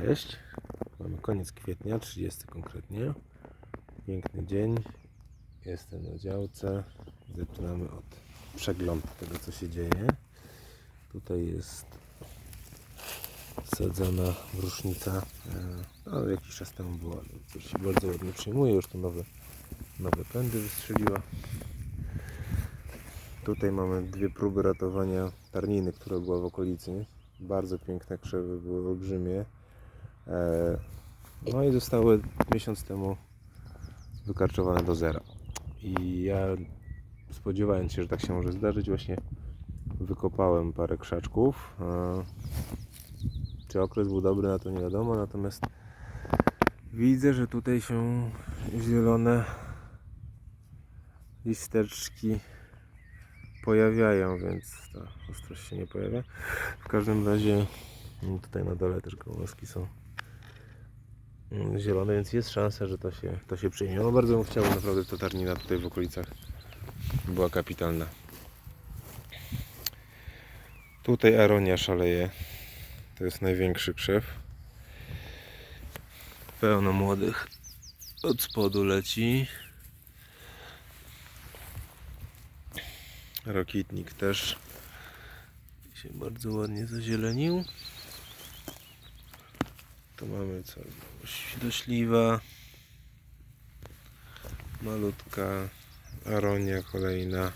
Cześć. Mamy koniec kwietnia, 30 konkretnie. Piękny dzień. Jestem na działce. Zaczynamy od przeglądu tego, co się dzieje. Tutaj jest sadzona rusznica. e, No, jakiś czas temu była. Już się bardzo ładnie przyjmuje. Już tu nowe, nowe pędy wystrzeliła. Tutaj mamy dwie próby ratowania tarniny, która była w okolicy. Bardzo piękne krzewy, były olbrzymie. E, No i zostały miesiąc temu wykarczowane do zera. I ja spodziewając się, że tak się może zdarzyć, właśnie wykopałem parę krzaczków. E, Czy okres był dobry, na to nie wiadomo, natomiast widzę, że tutaj się zielone listeczki pojawiają, więc ta ostrość się nie pojawia. W każdym razie tutaj na dole też gałązki są zielone, więc jest szansa, że to się, to się przyjmie. No bardzo bym chciał, naprawdę ta tarnina tutaj w okolicach była kapitalna. Tutaj aronia szaleje. To jest największy krzew. Pełno młodych od spodu leci. Rokitnik też się bardzo ładnie zazielenił. Tu mamy co? Świdośliwa. Malutka. Aronia kolejna.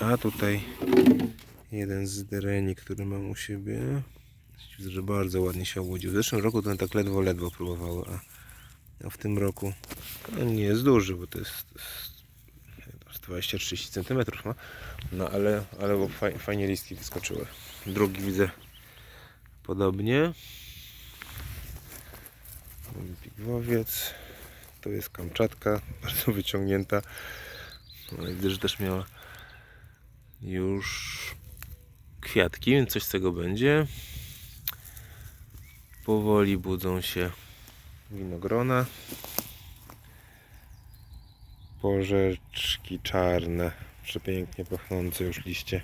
A tutaj jeden z dereni, który mam u siebie. Widzę, że bardzo ładnie się obudził. W zeszłym roku to on tak ledwo, ledwo próbowały, a, w tym roku nie jest duży, bo to jest, to jest 20-30 cm ma. No ale, ale fajnie listki wyskoczyły. Drugi widzę podobnie. Pigwowiec. To jest Kamczatka, bardzo wyciągnięta. Widzę, że też miała już kwiatki, więc coś z tego będzie. Powoli budzą się winogrona. Porzeczki czarne, przepięknie pachnące już liście.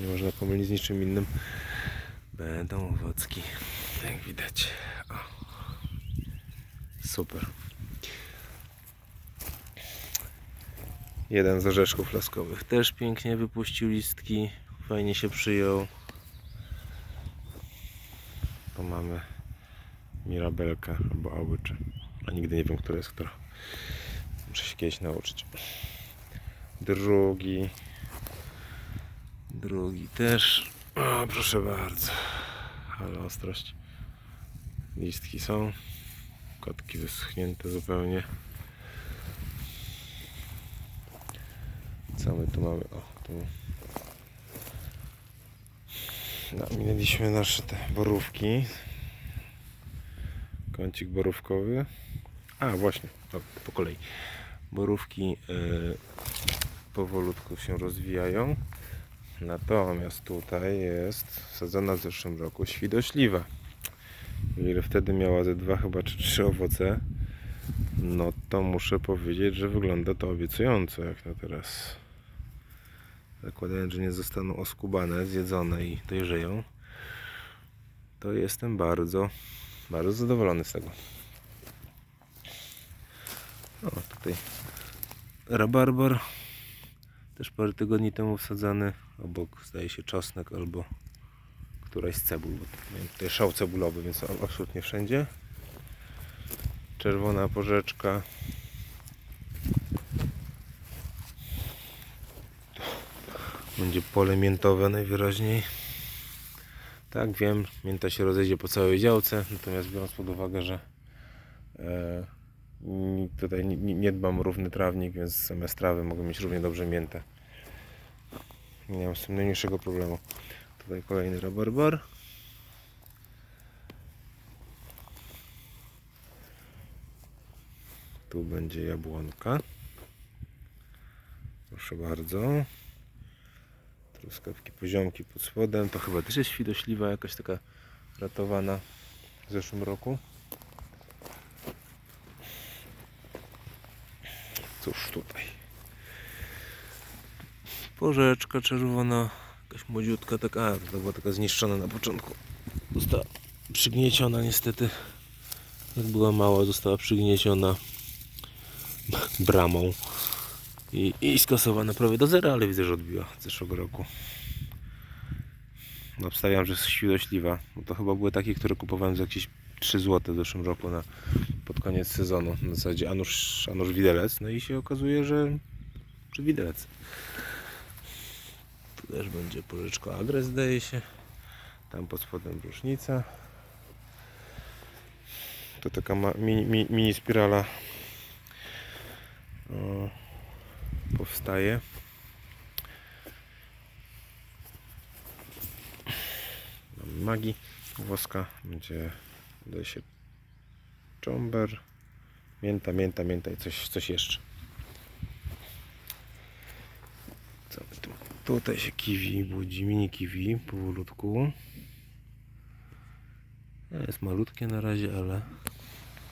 Nie można pomylić z niczym innym. Będą owocki, jak widać. O. Super. Jeden z orzeszków laskowych też pięknie wypuścił listki. Fajnie się przyjął. Tu mamy Mirabelkę albo Ałycze. A nigdy nie wiem, która jest która. Muszę się kiedyś nauczyć. Drugi. Drugi też. O, proszę bardzo. Ale ostrość. Listki są. Kotki wyschnięte zupełnie. Co my tu mamy? O, tu. No, minęliśmy nasze te borówki. Kącik borówkowy. A, właśnie, o, po kolei. Borówki y, powolutku się rozwijają. Natomiast tutaj jest wsadzona w zeszłym roku świdośliwa. Ile wtedy miała ze dwa chyba czy trzy owoce, no to muszę powiedzieć, że wygląda to obiecująco jak na teraz. Zakładając, że nie zostaną oskubane, zjedzone i dojrzeją, to jestem bardzo, bardzo zadowolony z tego. O, tutaj rabarbar. Też parę tygodni temu wsadzany. Obok zdaje się czosnek albo któraś z cebul. Miałem tutaj szał cebulowy, więc absolutnie wszędzie. Czerwona porzeczka. Będzie pole miętowe najwyraźniej. Tak, wiem, mięta się rozejdzie po całej działce, natomiast biorąc pod uwagę, że e, tutaj nie, nie- dbam o równy trawnik, więc zamiast trawy mogę mieć równie dobrze miętę. Nie mam z tym najmniejszego problemu. Tutaj kolejny rabarbar. Tu będzie jabłonka. Proszę bardzo. Truskawki poziomki pod spodem. To chyba też jest świdośliwa jakaś taka ratowana w zeszłym roku. Cóż tutaj. Porzeczka czerwona Jakaś młodziutka taka, a, to była taka zniszczona na początku. Została przygnieciona niestety. Jak była mała, została przygnieciona bramą i, i skasowana prawie do zera, ale widzę, że odbiła zeszłego roku. No, Obstawiam, że jest świdośliwa. Bo to chyba były takie, które kupowałem za jakieś 3 zł w zeszłym roku na, pod koniec sezonu. Na zasadzie Anusz, Anusz Widelec. No i się okazuje, że, że Widelec. Tu też będzie pożyczka Agres, zdaje się. Tam pod spodem różnica. To taka mini, mini, mini spirala o, powstaje. Mamy magii włoska. Będzie, wydaje się, czomber, mięta, mięta, mięta i coś, coś jeszcze. Co tu? Tutaj się kiwi budzi, mini kiwi powolutku. Jest malutkie na razie, ale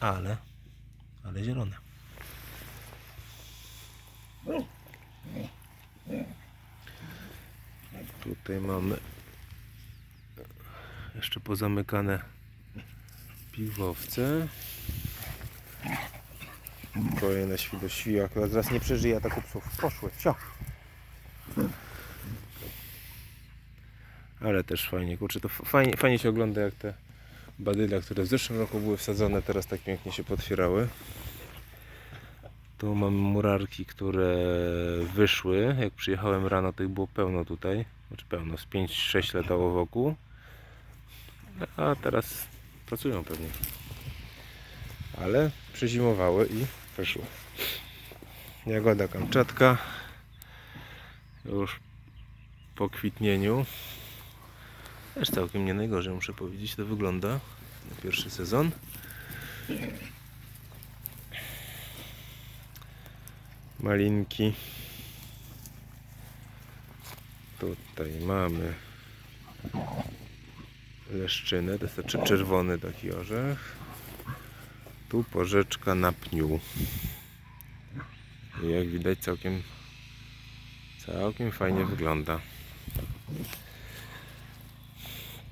ale ale zielone. Tutaj mamy jeszcze pozamykane piwowce. Kolejne świdoświ, akurat zaraz nie przeżyje ataku psów. Poszły, wsio. Ale też fajnie, kurczę, to fajnie, fajnie się ogląda jak te badyle, które w zeszłym roku były wsadzone, teraz tak pięknie się potwierały. Tu mamy murarki, które wyszły. Jak przyjechałem rano, to ich było pełno tutaj. Znaczy pełno, z 5-6 latało wokół. A teraz pracują pewnie. Ale przezimowały i wyszły. Jagoda kamczatka. Już po kwitnieniu. Też całkiem nie najgorzej, muszę powiedzieć, to wygląda na pierwszy sezon. Malinki. Tutaj mamy leszczynę, to jest czerwony taki orzech. Tu porzeczka na pniu. I jak widać całkiem całkiem fajnie wygląda.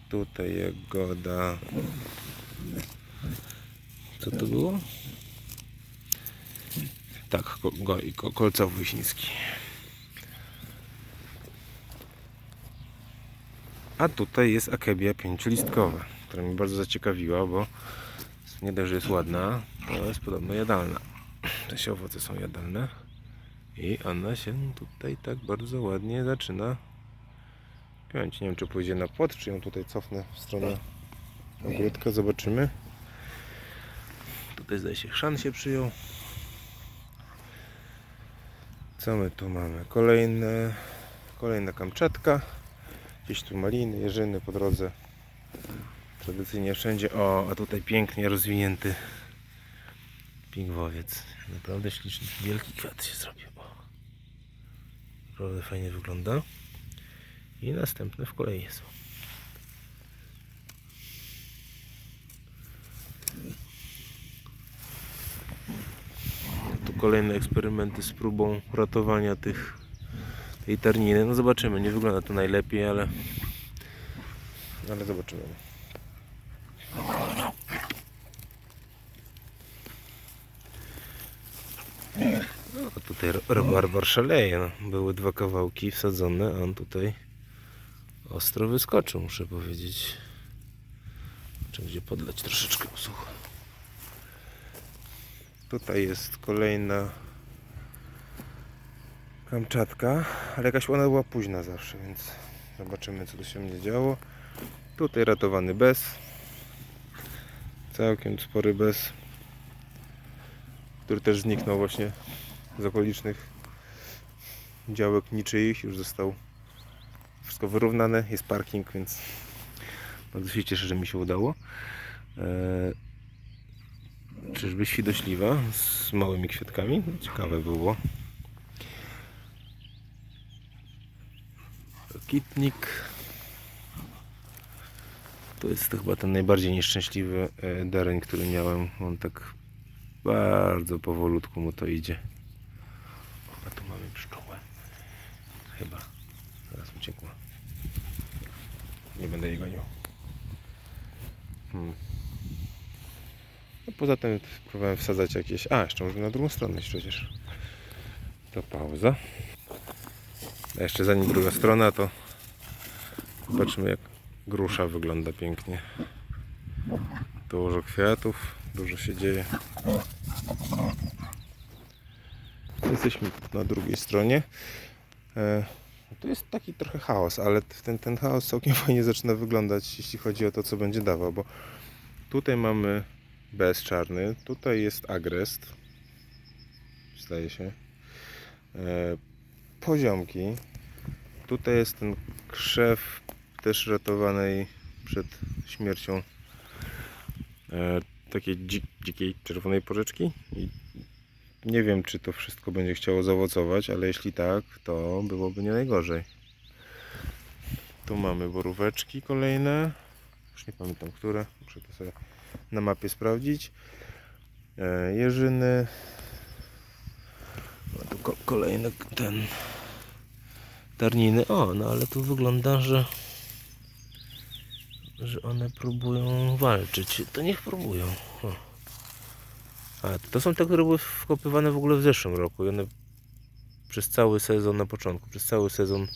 Tutaj jagoda. Co to było? Tak, go, ko, kolcowy chiński. A tutaj jest akebia pięciolistkowa, która mnie bardzo zaciekawiła, bo nie dość, że jest ładna, to jest podobno jadalna. Te się owoce są jadalne. I ona się tutaj tak bardzo ładnie zaczyna piąć. Nie wiem, czy pójdzie na płot, czy ją tutaj cofnę w stronę ogródka. Zobaczymy. Tutaj zdaje się chrzan się przyjął. Co my tu mamy? Kolejne, kolejna kamczatka. Gdzieś tu maliny, jeżyny po drodze. Tradycyjnie wszędzie. O, a tutaj pięknie rozwinięty pingwowiec. Naprawdę śliczny, wielki kwiat się zrobił. O. Naprawdę fajnie wygląda. I następne w kolei są. Tu kolejne eksperymenty z próbą ratowania tych tej tarniny. No zobaczymy, nie wygląda to najlepiej, ale ale zobaczymy. No, tutaj rabarbar szaleje. No. Były dwa kawałki wsadzone, a on tutaj ostro wyskoczył, muszę powiedzieć. Czy gdzie podleć troszeczkę usucho. Tutaj jest kolejna Kamczatka, ale jakaś ona była późna zawsze, więc zobaczymy co tu się będzie działo. Tutaj ratowany bez. Całkiem spory bez, który też zniknął właśnie z okolicznych działek niczyich. Już został wszystko wyrównane, jest parking, więc bardzo się cieszę, że mi się udało. Eee, czyżby świdośliwa z małymi kwiatkami? No, ciekawe było. Kitnik. To jest to chyba ten najbardziej nieszczęśliwy e, dereń, który miałem. On tak bardzo powolutku mu to idzie. A tu mamy pszczołę. Chyba. Zaraz uciekła. nie będę jej gonił. Hmm. No poza tym próbowałem wsadzać jakieś... A, jeszcze może na drugą stronę iść przecież. To pauza. A jeszcze zanim druga strona, to zobaczmy jak grusza wygląda pięknie. Dużo kwiatów, dużo się dzieje. Jesteśmy na drugiej stronie. E, tu jest taki trochę chaos, ale ten, ten chaos całkiem fajnie zaczyna wyglądać, jeśli chodzi o to, co będzie dawał, bo tutaj mamy bezczarny, tutaj jest agrest, zdaje się, e, poziomki, tutaj jest ten krzew też ratowanej przed śmiercią e, takiej dzik, dzikiej czerwonej porzeczki i nie wiem, czy to wszystko będzie chciało zaowocować, ale jeśli tak, to byłoby nie najgorzej. Tu mamy boróweczki kolejne. Już nie pamiętam, które. Muszę to sobie na mapie sprawdzić. E, jeżyny. A tu ko- kolejny ten tarniny. O, no ale tu wygląda, że że one próbują walczyć. To niech próbują. A, to są te, które były wkopywane w ogóle w zeszłym roku i one przez cały sezon na początku, przez cały sezon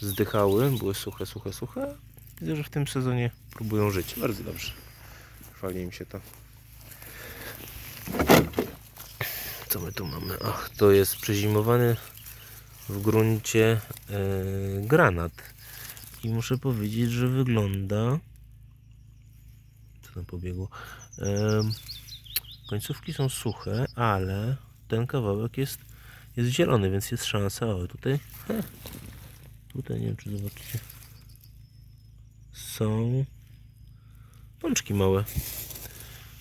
zdychały, były suche, suche, suche. Widzę, że w tym sezonie próbują żyć. Bardzo dobrze. Chwali im się to. Co my tu mamy? Ach, to jest przezimowany w gruncie e, granat. I muszę powiedzieć, że wygląda. Tam pobiegło? Końcówki są suche, ale ten kawałek jest, jest zielony, więc jest szansa. O, tutaj. Tutaj nie wiem, czy zobaczycie. Są pączki małe.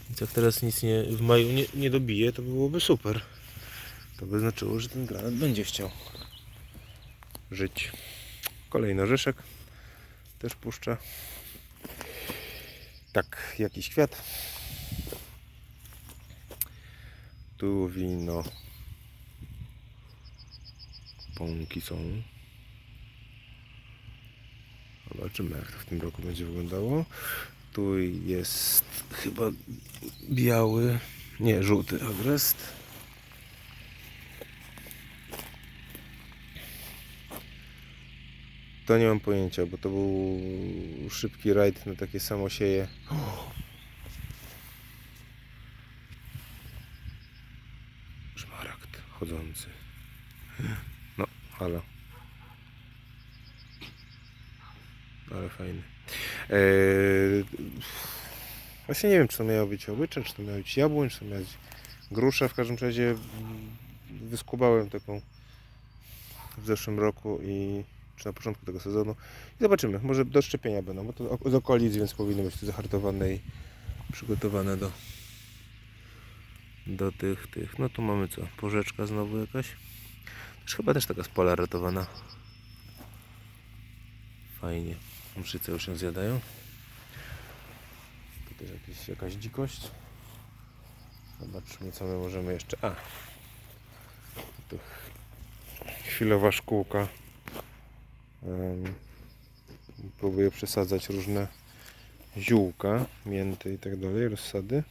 Więc jak teraz nic nie, w maju nie, nie dobije, to byłoby super. To by znaczyło, że ten granat będzie chciał żyć. Kolejny orzeszek też puszcza. Tak, jakiś kwiat. Tu wino. Pąki są. Zobaczymy jak to w tym roku będzie wyglądało. Tu jest chyba biały, nie, żółty agrest. To nie mam pojęcia, bo to był szybki rajd na takie samosieje. Szmaragd chodzący. No, halo. Ale fajny. Eee, właśnie nie wiem, czy to miało być łyczek, czy to miało być jabłoń, czy to miała być grusza. W każdym razie wyskubałem taką w zeszłym roku i czy na początku tego sezonu. I zobaczymy, może do szczepienia będą, bo to z okolic, więc powinny być tu zahartowane i przygotowane do do tych, tych. No tu mamy co? Porzeczka znowu jakaś. Też chyba też taka z pola ratowana. Fajnie. Mszyce już ją zjadają. Tu też jakieś, jakaś dzikość. Zobaczmy co my możemy jeszcze. A! Tu chwilowa szkółka. Próbuję przesadzać różne ziółka, mięty i tak dalej, rozsady.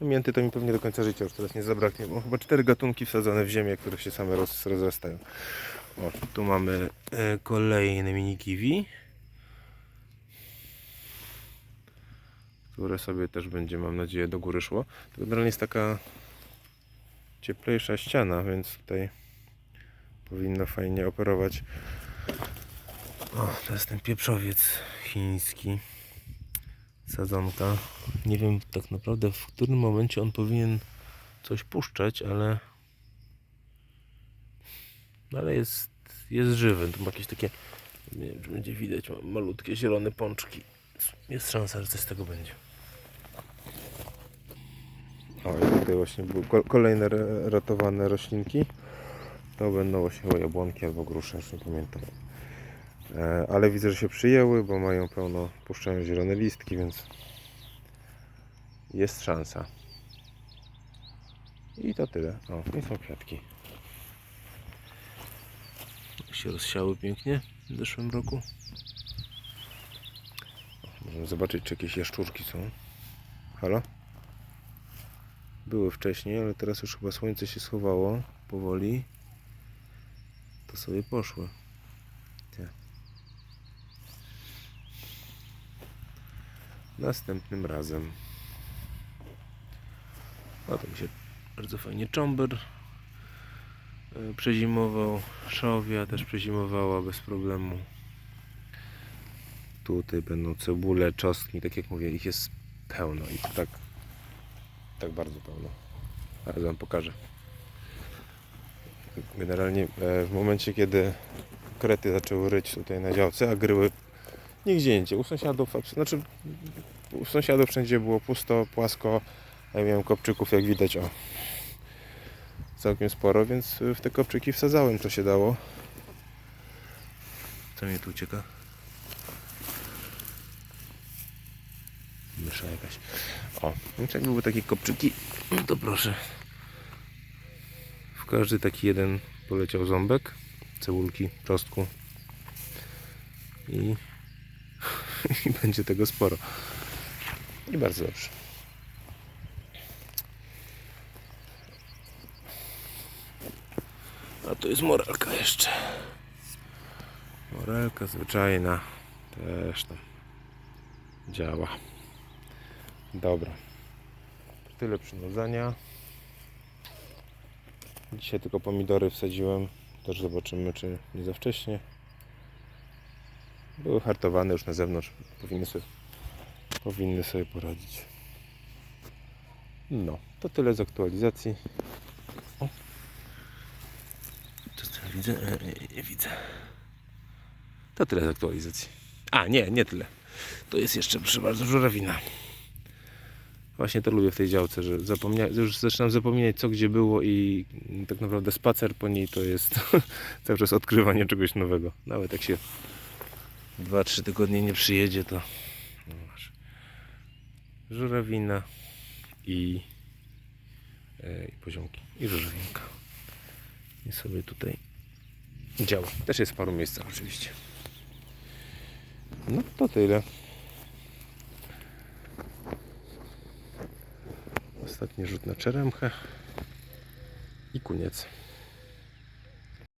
No mięty to mi pewnie do końca życia już teraz nie zabraknie, bo chyba cztery gatunki wsadzone w ziemię, które się same roz, rozrastają. O, tu mamy e, kolejne mini kiwi, które sobie też będzie, mam nadzieję, do góry szło. To generalnie jest taka cieplejsza ściana, więc tutaj powinno fajnie operować. O, to jest ten pieprzowiec chiński sadzonka. Nie wiem tak naprawdę w którym momencie on powinien coś puszczać, ale no ale jest, jest żywy. Tu ma jakieś takie, nie wiem czy będzie widać, ma malutkie zielone pączki. Jest szansa, że coś z tego będzie. O, tutaj właśnie były ko- kolejne ratowane roślinki. To będą właśnie jabłonki albo grusze, już nie pamiętam. E, ale widzę, że się przyjęły, bo mają pełno, puszczają zielone listki, więc jest szansa. I to tyle. O, i są kwiatki. Się rozsiały pięknie w zeszłym roku. Możemy zobaczyć, czy jakieś jaszczurki są. Halo? Były wcześniej, ale teraz już chyba słońce się schowało powoli. To sobie poszły. Te. Następnym razem. O, to mi się bardzo fajnie cząber e, przezimował. Szowia też przezimowała bez problemu. Tutaj będą cebule, czosnki, tak jak mówię, ich jest pełno i to tak, tak bardzo pełno. Ale wam pokażę. Generalnie e, w momencie, kiedy krety zaczęły ryć tutaj na działce, a gryły nigdzie indziej. U sąsiadów, znaczy u sąsiadów wszędzie było pusto, płasko, a ja miałem kopczyków, jak widać, o całkiem sporo, więc w te kopczyki wsadzałem, co się dało. Co mi tu ucieka? Mysza jakaś. O, więc jak były takie kopczyki, to proszę. W każdy taki jeden poleciał ząbek, cebulki, czosnku i, i będzie tego sporo. I bardzo dobrze. A tu jest morelka jeszcze. Morelka zwyczajna. Też tam działa. Dobra. Tyle przynudzania. Dzisiaj tylko pomidory wsadziłem. Też zobaczymy, czy nie za wcześnie. Były hartowane już na zewnątrz. Powinny sobie, powinny sobie poradzić. No, to tyle z aktualizacji. O. Co tu ja widzę? E, Nie, nie widzę. To tyle z aktualizacji. A, nie, nie tyle. To jest jeszcze, proszę bardzo, żurawina. Właśnie to lubię w tej działce, że zapomnia... już zaczynam zapominać co gdzie było i tak naprawdę spacer po niej to jest cały czas odkrywanie czegoś nowego. Nawet jak się 2-3 tygodnie nie przyjedzie, to żurawina i, e, i poziomki i żurawinka. I sobie tutaj działa. Też jest w paru miejscach oczywiście. No to tyle. Ostatni rzut na czeremchę i koniec.